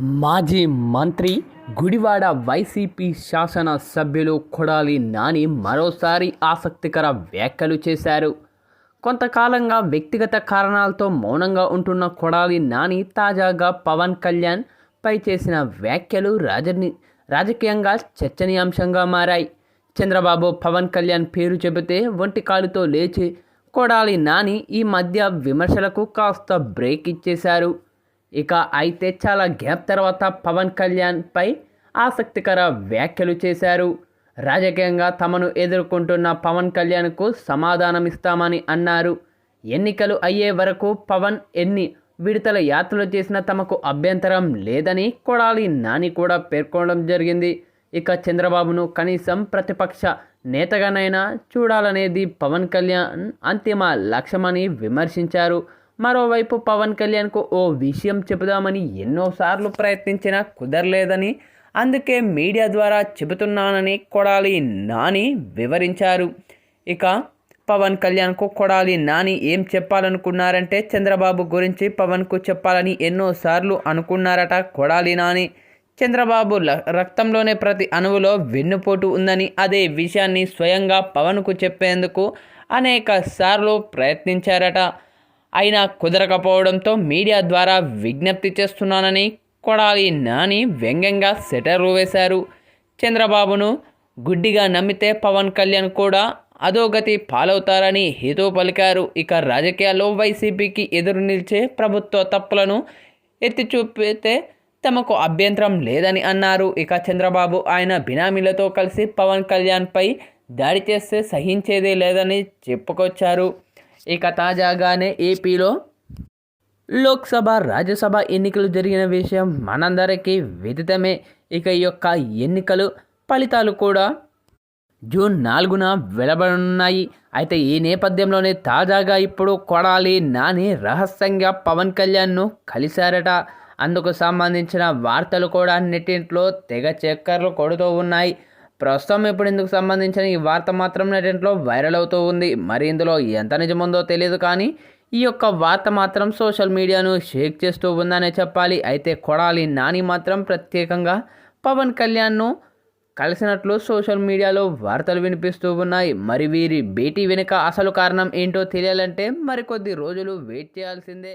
మాజీ మంత్రి గుడివాడ వైసీపీ శాసన సభ్యులు కొడాలి నాని మరోసారి ఆసక్తికర వ్యాఖ్యలు చేశారు. కొంతకాలంగా వ్యక్తిగత కారణాలతో మౌనంగా ఉంటున్న కొడాలి నాని తాజాగా పవన్ కళ్యాణ్ పై చేసిన వ్యాఖ్యలు రాజని రాజకీయంగా చర్చనీయాంశంగా మారాయి. చంద్రబాబు పవన్ కళ్యాణ్ పేరు చెబితే ఒంటి కాలుతో లేచి కొడాలి నాని ఈ మధ్య విమర్శలకు కాస్త బ్రేక్ ఇచ్చేశారు. ఇక అయితే చాలా గ్యాప్ తర్వాత పవన్ కళ్యాణ్పై ఆసక్తికర వ్యాఖ్యలు చేశారు. రాజకీయంగా తమను ఎదుర్కొంటున్న పవన్ కళ్యాణ్కు సమాధానమిస్తామని అన్నారు. ఎన్నికలు అయ్యే వరకు పవన్ ఎన్ని విడతల యాత్రలు చేసినా తమకు అభ్యంతరం లేదని కొడాలి నాని కూడా పేర్కొనడం జరిగింది. ఇక చంద్రబాబును కనీసం ప్రతిపక్ష నేతగానైనా చూడాలనేది పవన్ కళ్యాణ్ అంతిమ లక్ష్యమని విమర్శించారు. మరోవైపు పవన్ కళ్యాణ్కు ఓ విషయం చెబుదామని ఎన్నోసార్లు ప్రయత్నించినా కుదరలేదని అందుకే మీడియా ద్వారా చెబుతున్నానని కొడాలి నాని వివరించారు. ఇక పవన్ కళ్యాణ్కు కొడాలి నాని ఏం చెప్పాలనుకున్నారంటే చంద్రబాబు గురించి పవన్కు చెప్పాలని ఎన్నోసార్లు అనుకున్నారట కొడాలి నాని. చంద్రబాబు రక్తంలోనే ప్రతి అణువులో వెన్నుపోటు ఉందని అదే విషయాన్ని స్వయంగా పవన్కు చెప్పేందుకు అనేక సార్లు ప్రయత్నించారట. అయినా కుదరకపోవడంతో మీడియా ద్వారా విజ్ఞప్తి చేస్తున్నానని కొడాలి నాని వ్యంగ్యంగా సెటర్లు వేశారు. చంద్రబాబును గుడ్డిగా నమ్మితే పవన్ కళ్యాణ్ కూడా అధోగతి పాలవుతారని హేతో పలికారు. ఇక రాజకీయాల్లో వైసీపీకి ఎదురు నిలిచే ప్రభుత్వ తప్పులను ఎత్తి చూపితే తమకు అభ్యంతరం లేదని అన్నారు. ఇక చంద్రబాబు ఆయన బినామీలతో కలిసి పవన్ కళ్యాణ్పై దాడి చేస్తే సహించేదే లేదని చెప్పుకొచ్చారు. ఇక తాజాగానే ఏపీలో లోక్సభ రాజ్యసభ ఎన్నికలు జరిగిన విషయం మనందరికీ విదితమే. ఇక ఈ యొక్క ఎన్నికలు ఫలితాలు కూడా జూన్ నాలుగున వెలువడనున్నాయి అయితే ఈ నేపథ్యంలోనే తాజాగా ఇప్పుడు కొడాలి నాని రహస్యంగా పవన్ కళ్యాణ్ను కలిశారట. అందుకు సంబంధించిన వార్తలు కూడా నెట్టింట్లో తెగ చక్కర్లు కొడుతూ ఉన్నాయి. ప్రస్తుతం ఇప్పుడు ఇందుకు సంబంధించిన ఈ వార్త మాత్రం నెట్టింట్లో వైరల్ అవుతూ ఉంది. మరి ఇందులో ఎంత నిజముందో తెలియదు కానీ ఈ యొక్క వార్త మాత్రం సోషల్ మీడియాను షేక్ చేస్తూ ఉందనే చెప్పాలి. అయితే కొడాలి నాని మాత్రం ప్రత్యేకంగా పవన్ కళ్యాణ్ను కలిసినట్లు సోషల్ మీడియాలో వార్తలు వినిపిస్తూ ఉన్నాయి. మరి వీరి భేటీ వెనుక అసలు కారణం ఏంటో తెలియాలంటే మరికొద్ది రోజులు వెయిట్ చేయాల్సిందే.